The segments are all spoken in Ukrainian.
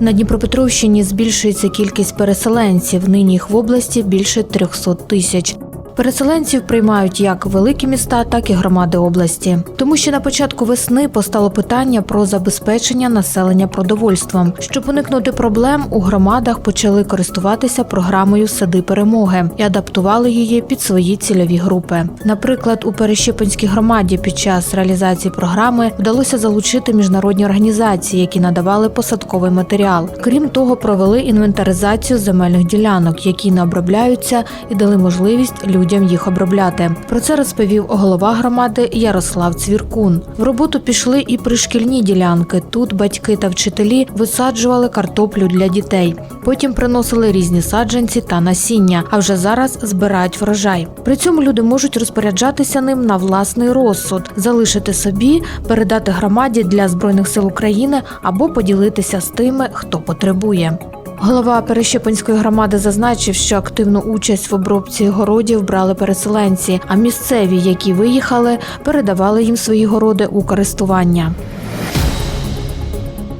На Дніпропетровщині збільшується кількість переселенців. Нині їх в області більше 300 тисяч. Переселенців приймають як великі міста, так і громади області. Тому що на початку весни постало питання про забезпечення населення продовольством. Щоб уникнути проблем, у громадах почали користуватися програмою Сади перемоги і адаптували її під свої цільові групи. Наприклад, у Перещепинській громаді під час реалізації програми вдалося залучити міжнародні організації, які надавали посадковий матеріал. Крім того, провели інвентаризацію земельних ділянок, які не обробляються, і дали можливість людям їх обробляти. Про це розповів голова громади Ярослав Цвіркун. В роботу пішли і пришкільні ділянки. Тут батьки та вчителі висаджували картоплю для дітей. Потім приносили різні саджанці та насіння. А вже зараз збирають врожай. При цьому люди можуть розпоряджатися ним на власний розсуд, залишити собі, передати громаді для збройних сил України або поділитися з тими, хто потребує. Голова Перещепинської громади зазначив, що активну участь в обробці городів брали переселенці, а місцеві, які виїхали, передавали їм свої городи у користування.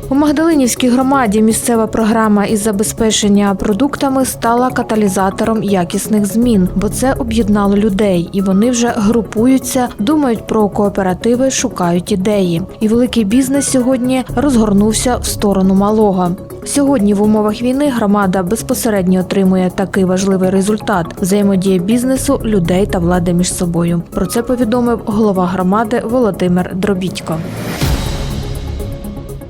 У Магдалинівській громаді місцева програма із забезпечення продуктами стала каталізатором якісних змін, бо це об'єднало людей, і вони вже групуються, думають про кооперативи, шукають ідеї. І великий бізнес сьогодні розгорнувся в сторону малого. Сьогодні в умовах війни громада безпосередньо отримує такий важливий результат взаємодія бізнесу, людей та влади між собою. Про це повідомив голова громади Володимир Дробітько.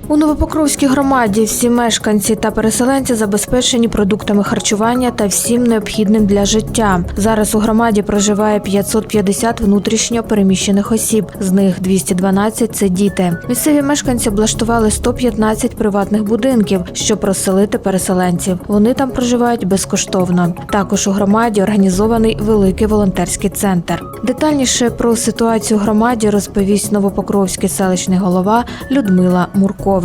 У Новопокровській громаді всі мешканці та переселенці забезпечені продуктами харчування та всім необхідним для життя. Зараз у громаді проживає 550 внутрішньо переміщених осіб. З них 212 – це діти. Місцеві мешканці облаштували 115 приватних будинків, щоб розселити переселенців. Вони там проживають безкоштовно. Також у громаді організований великий волонтерський центр. Детальніше про ситуацію в громаді розповість новопокровський селищний голова Людмила Мурко.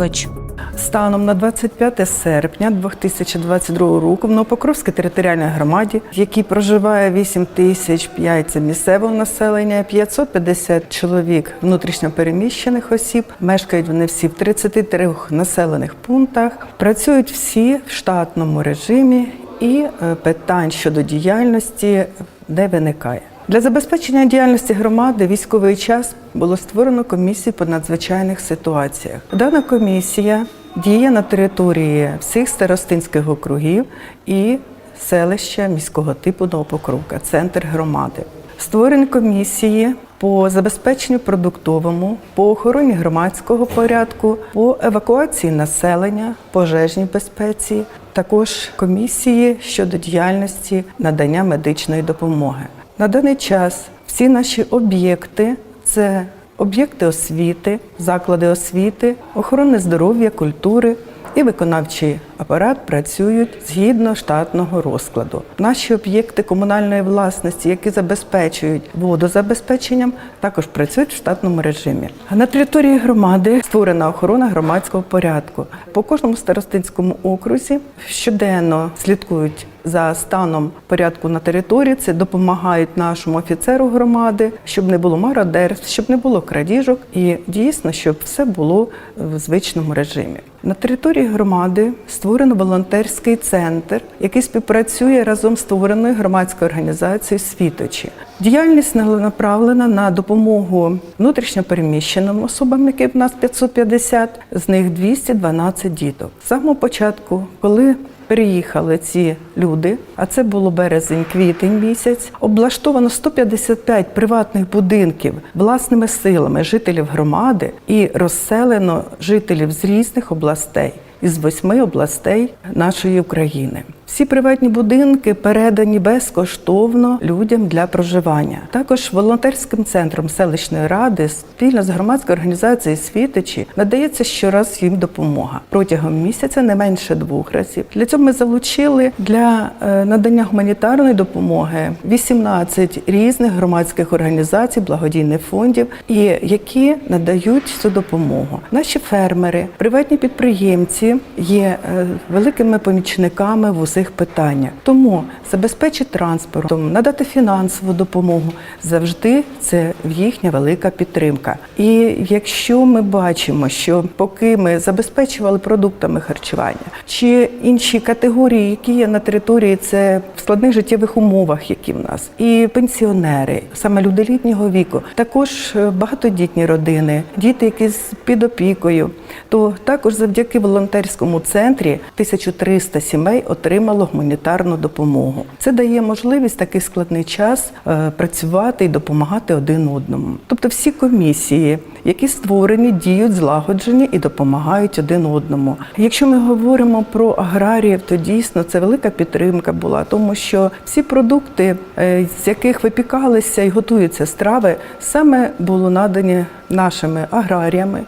Станом на 25 серпня 2022 року в Новопокровській територіальній громаді, в якій проживає 8 тисяч 5 це місцевого населення, 550 чоловік внутрішньопереміщених осіб, мешкають вони всі в 33 населених пунктах, працюють всі в штатному режимі і е, питань щодо діяльності не виникає. Для забезпечення діяльності громади військовий час було створено комісію по надзвичайних ситуаціях. Дана комісія діє на території всіх старостинських округів і селища міського типу Новопокровка, центр громади. Створені комісії по забезпеченню продуктовому, по охороні громадського порядку, по евакуації населення, пожежній безпеці, також комісії щодо діяльності надання медичної допомоги. На даний час всі наші об'єкти це об'єкти освіти, заклади освіти, охорони здоров'я, культури і виконавчий апарат працюють згідно штатного розкладу. Наші об'єкти комунальної власності, які забезпечують водозабезпеченням, також працюють в штатному режимі. На території громади створена охорона громадського порядку. По кожному старостинському окрузі щоденно слідкують за станом порядку на території. Це допомагають нашому офіцеру громади, щоб не було мародерств, щоб не було крадіжок, і дійсно, щоб все було в звичному режимі. На території громади створено волонтерський центр, який співпрацює разом з створеною громадською організацією Світочі. Діяльність направлена на допомогу внутрішньопереміщеним особам, які в нас 550, з них 212 діток. З самого початку, коли Переїхали ці люди, а це було березень-квітень місяць. Облаштовано 155 приватних будинків власними силами жителів громади і розселено жителів з різних областей із восьми областей нашої України. Всі приватні будинки передані безкоштовно людям для проживання. Також волонтерським центром селищної ради спільно з громадською організацією Світичі надається щораз їм допомога протягом місяця, не менше двох разів. Для цього ми залучили для е, надання гуманітарної допомоги 18 різних громадських організацій, благодійних фондів, і які надають цю допомогу. Наші фермери, приватні підприємці є е, великими помічниками в усіх питаннях. Тому забезпечити транспортом, надати фінансову допомогу завжди це їхня велика підтримка. І якщо ми бачимо, що поки ми забезпечували продуктами харчування чи інші категорії, які є на території, це в складних життєвих умовах, які в нас, і пенсіонери, саме люди літнього віку, також е, багатодітні родини, діти, які з під опікою, то також завдяки волонтерському центрі 1300 сімей отримало гуманітарну допомогу. Це дає можливість такий складний час е, працювати і допомагати один одному. Тобто всі комісії, які створені, діють злагоджені і допомагають один одному. Якщо ми говоримо про аграріїв, то дійсно це велика підтримка була, тому що всі продукти, е, з яких випікалися і готуються страви, саме було надані нашими аграріями,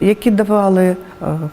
які давали е,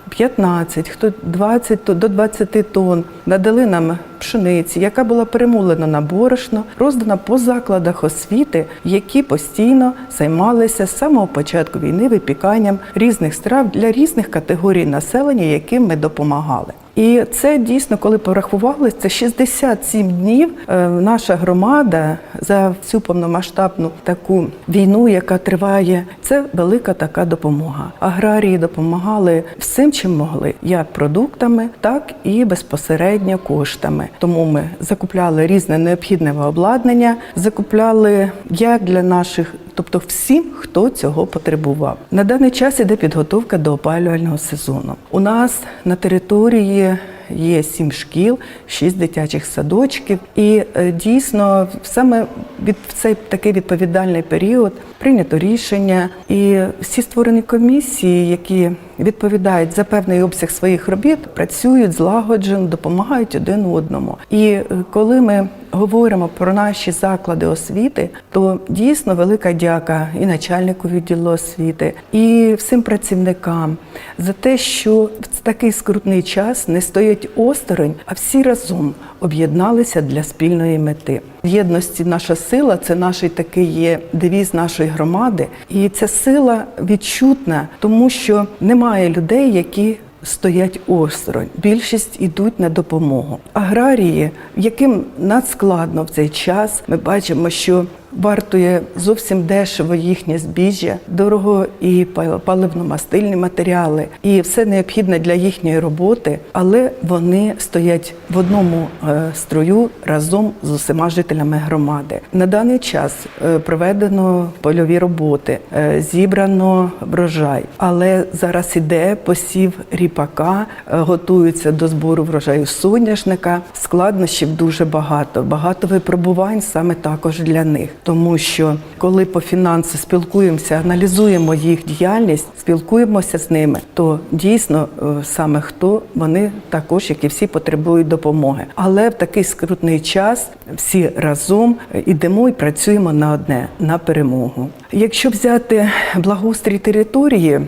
15, хто 20 то- до 20 тонн, надали нам пшениці, яка була перемулена на борошно, роздана по закладах освіти, які постійно займалися з самого початку війни випіканням різних страв для різних категорій населення, яким ми допомагали. І це дійсно, коли порахували, це 67 днів. е, Наша громада за всю повномасштабну таку війну, яка триває, це велика така допомога. Аграрії допомагали всім, чим могли, як продуктами, так і безпосередньо коштами. Тому ми закупляли різне необхідне обладнання, закупляли як для наших. Тобто всім, хто цього потребував. На даний час іде підготовка до опалювального сезону. У нас на території є сім шкіл, шість дитячих садочків, і е, дійсно саме від в цей такий відповідальний період прийнято рішення, і всі створені комісії, які відповідають за певний обсяг своїх робіт, працюють злагоджено, допомагають один одному. І е, коли ми говоримо про наші заклади освіти, то дійсно велика дяка і начальнику відділу освіти, і всім працівникам за те, що в такий скрутний час не стоять осторонь, а всі разом об'єдналися для спільної мети. В єдності наша сила це наш такий є девіз нашої громади, і ця сила відчутна, тому що немає людей, які стоять осторонь. Більшість ідуть на допомогу. Аграрії, яким надскладно в цей час, ми бачимо, що вартує зовсім дешево їхнє збіжжя, дорого і паливно-мастильні матеріали, і все необхідне для їхньої роботи, але вони стоять в одному е, строю разом з усіма жителями громади. На даний час е, проведено польові роботи, е, зібрано врожай, але зараз іде посів ріпака, готуються до збору врожаю соняшника. Складнощів дуже багато, багато випробувань саме також для них, тому що коли по фінансу спілкуємося, аналізуємо їх діяльність, спілкуємося з ними, то дійсно е, саме хто вони також, як і всі, потребують допомоги. Але в такий скрутний час всі разом ідемо і працюємо на одне на перемогу. Якщо взяти благоустрій території,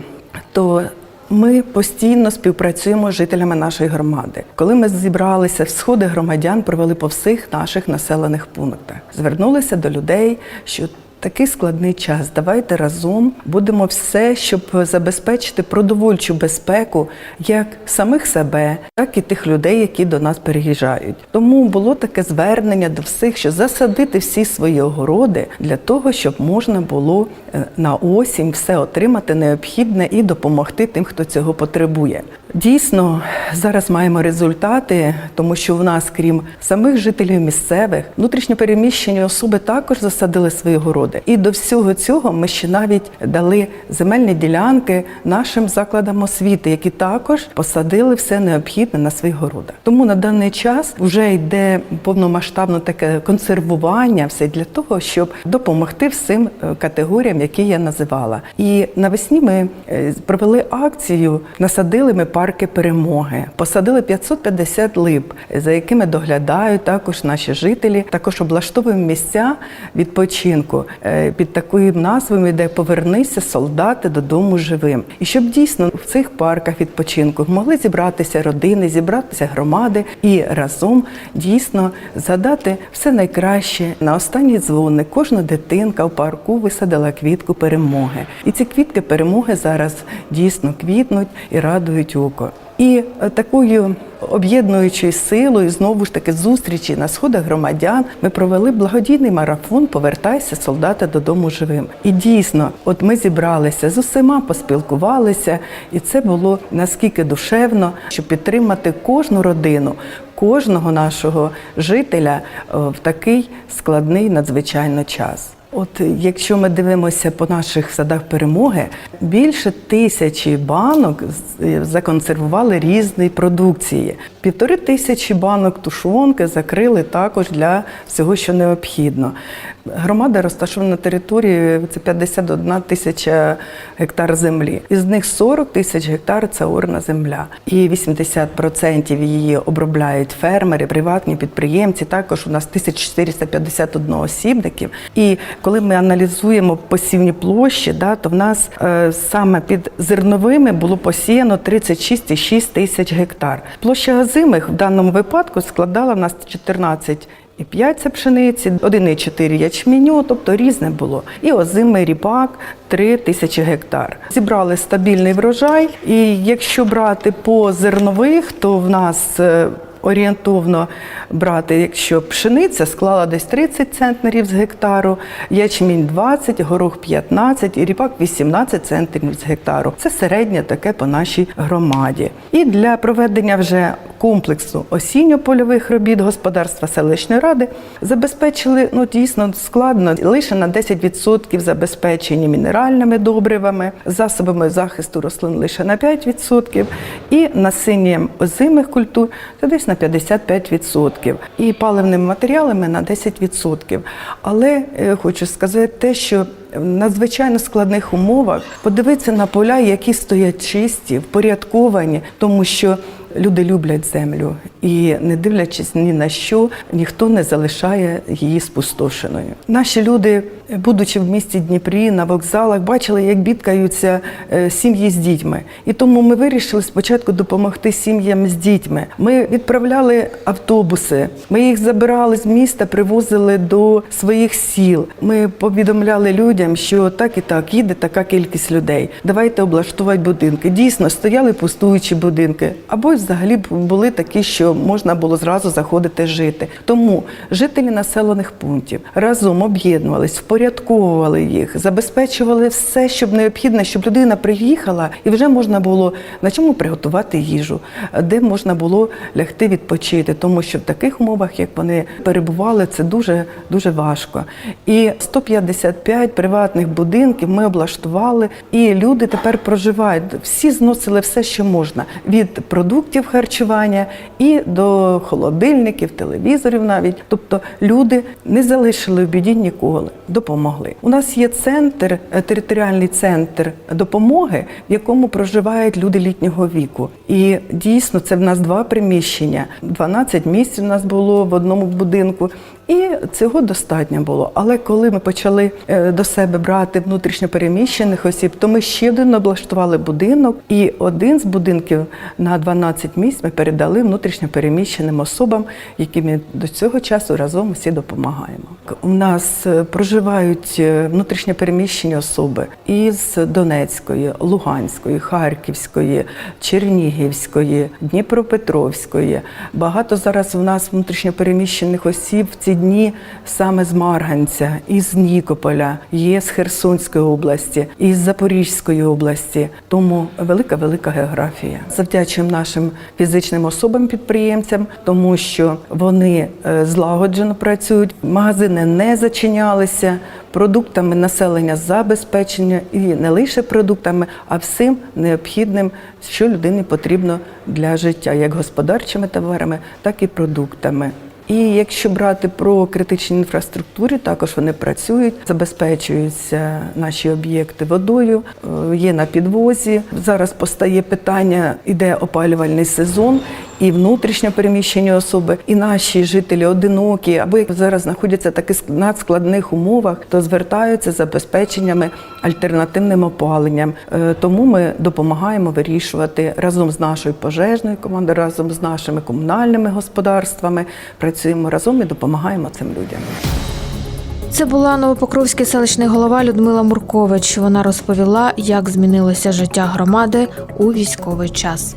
то ми постійно співпрацюємо з жителями нашої громади. Коли ми зібралися, сходи громадян провели по всіх наших населених пунктах, звернулися до людей, що такий складний час. Давайте разом будемо все, щоб забезпечити продовольчу безпеку як самих себе, так і тих людей, які до нас переїжджають. Тому було таке звернення до всіх, що засадити всі свої огороди для того, щоб можна було е, на осінь все отримати необхідне і допомогти тим, хто цього потребує. Дійсно, зараз маємо результати, тому що в нас, крім самих жителів місцевих, внутрішньопереміщені особи також засадили свої городи. Люди. І до всього цього ми ще навіть дали земельні ділянки нашим закладам освіти, які також посадили все необхідне на своїх городах. Тому на даний час вже йде повномасштабне таке консервування, все для того, щоб допомогти всім е, категоріям, які я називала. І навесні ми е, провели акцію, насадили ми парки перемоги, посадили 550 лип, за якими доглядають також наші жителі. Також облаштовуємо місця відпочинку під такою назвою, де повернися солдати додому живим. І щоб дійсно в цих парках відпочинку могли зібратися родини, зібратися громади і разом дійсно задати все найкраще на останній дзвоник. Кожна дитинка в парку висадила квітку перемоги. І ці квітки перемоги зараз дійсно квітнуть і радують око. І е, такою об'єднуючою силою знову ж таки зустрічі на сходах громадян ми провели благодійний марафон Повертайся, солдати додому живим. І дійсно, от ми зібралися з усіма, поспілкувалися, і це було наскільки душевно, щоб підтримати кожну родину. Кожного нашого жителя е, в такий складний надзвичайно час. От якщо ми дивимося по наших садах перемоги, більше тисячі банок законсервували різної продукції. Півтори тисячі банок тушонки закрили також для всього, що необхідно. Громада розташована на території це 51 тисяча гектар землі. Із них 40 тисяч гектар це орна земля. І 80% її обробляють фермери, приватні підприємці. Також у нас 1451 осібників. І коли ми аналізуємо посівні площі, да, то в нас е, саме під зерновими було посіяно 36,6 тисяч гектар. Площа озимих в даному випадку складала в нас 14 і 5 це пшениці, 1,4 ячменю, тобто різне було. І озимий ріпак 3 тисячі гектар. Зібрали стабільний врожай. І якщо брати по зернових, то в нас е, орієнтовно брати, якщо пшениця склала десь 30 центнерів з гектару, ячмінь 20, горох 15 і ріпак 18 центнерів з гектару. Це середнє таке по нашій громаді. І для проведення вже комплексу осінньо-польових робіт господарства селищної ради забезпечили ну дійсно складно лише на 10% забезпечені мінеральними добривами, засобами захисту рослин лише на 5% і насінням озимих культур це десь на 55% і паливними матеріалами на 10%. Але е, хочу сказати те, що в надзвичайно складних умовах подивитися на поля, які стоять чисті, впорядковані, тому що люди люблять землю і, не дивлячись ні на що, ніхто не залишає її спустошеною. Наші люди, будучи в місті Дніпрі на вокзалах, бачили, як бідкаються е, сім'ї з дітьми. І тому ми вирішили спочатку допомогти сім'ям з дітьми. Ми відправляли автобуси, ми їх забирали з міста, привозили до своїх сіл. Ми повідомляли людям, що так і так їде така кількість людей. Давайте облаштувати будинки. Дійсно, стояли пустуючі будинки, або взагалі були такі, що можна було зразу заходити жити. Тому жителі населених пунктів разом об'єднувались, впорядковували їх, забезпечували все, щоб необхідно, щоб людина приїхала і вже можна було на чому приготувати їжу, де можна було лягти відпочити, тому що в таких умовах, як вони перебували, це дуже дуже важко. І 155 приватних будинків ми облаштували, і люди тепер проживають. Всі зносили все, що можна від продуктів харчування і до холодильників, телевізорів навіть. Тобто люди не залишили в біді ніколи, допомогли. У нас є центр, е, територіальний центр допомоги, в якому проживають люди літнього віку. І дійсно це в нас два приміщення. 12 місць у нас було в одному будинку. І цього достатньо було. Але коли ми почали е, до себе брати внутрішньо переміщених осіб, то ми ще один облаштували будинок, і один з будинків на 12 місць ми передали внутрішньо переміщеним особам, яким ми до цього часу разом всі допомагаємо. У нас е, проживають е, внутрішньо переміщені особи із Донецької, Луганської, Харківської, Чернігівської, Дніпропетровської. Багато зараз у нас внутрішньо переміщених осіб в цій ці дні саме з Марганця, із Нікополя, є з Херсонської області, із Запорізької області. Тому велика велика географія. Завдячуємо нашим фізичним особам підприємцям, тому що вони е, злагоджено працюють, магазини не зачинялися. Продуктами населення забезпечення і не лише продуктами, а всім необхідним, що людині потрібно для життя, як господарчими товарами, так і продуктами. І якщо брати про критичні інфраструктури, також вони працюють, забезпечуються наші об'єкти водою, е, є на підвозі. Зараз постає питання, іде опалювальний сезон, і внутрішньо переміщені особи, і наші жителі одинокі, або зараз знаходяться в таких надскладних умовах, то звертаються з забезпеченнями альтернативним опаленням. Е, Тому ми допомагаємо вирішувати разом з нашою пожежною командою, разом з нашими комунальними господарствами. Працюємо разом і допомагаємо цим людям. Це була новопокровський селищний голова Людмила Муркович. Вона розповіла, як змінилося життя громади у військовий час.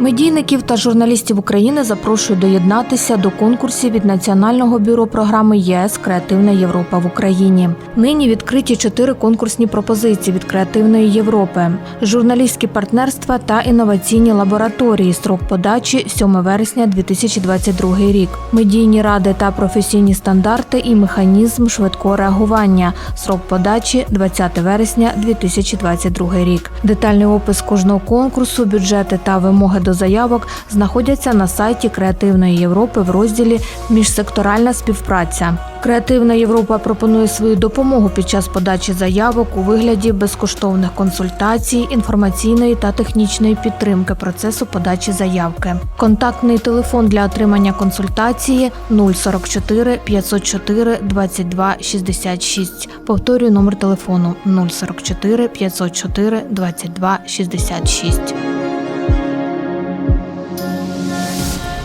Медійників та журналістів України запрошують доєднатися до конкурсів від Національного бюро програми ЄС Креативна Європа в Україні. Нині відкриті чотири конкурсні пропозиції від Креативної Європи: журналістські партнерства та інноваційні лабораторії. Строк подачі 7 вересня 2022 рік. Медійні ради та професійні стандарти і механізм швидкого реагування. Срок подачі 20 вересня 2022 рік. Детальний опис кожного конкурсу, бюджети та вимоги до заявок знаходяться на сайті Креативної Європи в розділі Міжсекторальна співпраця. Креативна Європа пропонує свою допомогу під час подачі заявок у вигляді безкоштовних консультацій, інформаційної та технічної підтримки процесу подачі заявки. Контактний телефон для отримання консультації 044 504 22 66. Повторюю номер телефону 044 504 22 66.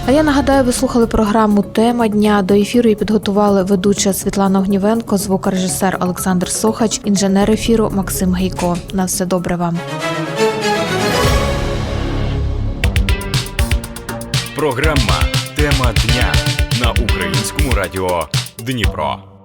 А я нагадаю, ви слухали програму Тема дня. До ефіру її підготували ведуча Світлана Огнівенко, звукорежисер Олександр Сохач, інженер ефіру Максим Гейко. На все добре вам. Програма Тема дня на українському радіо Дніпро.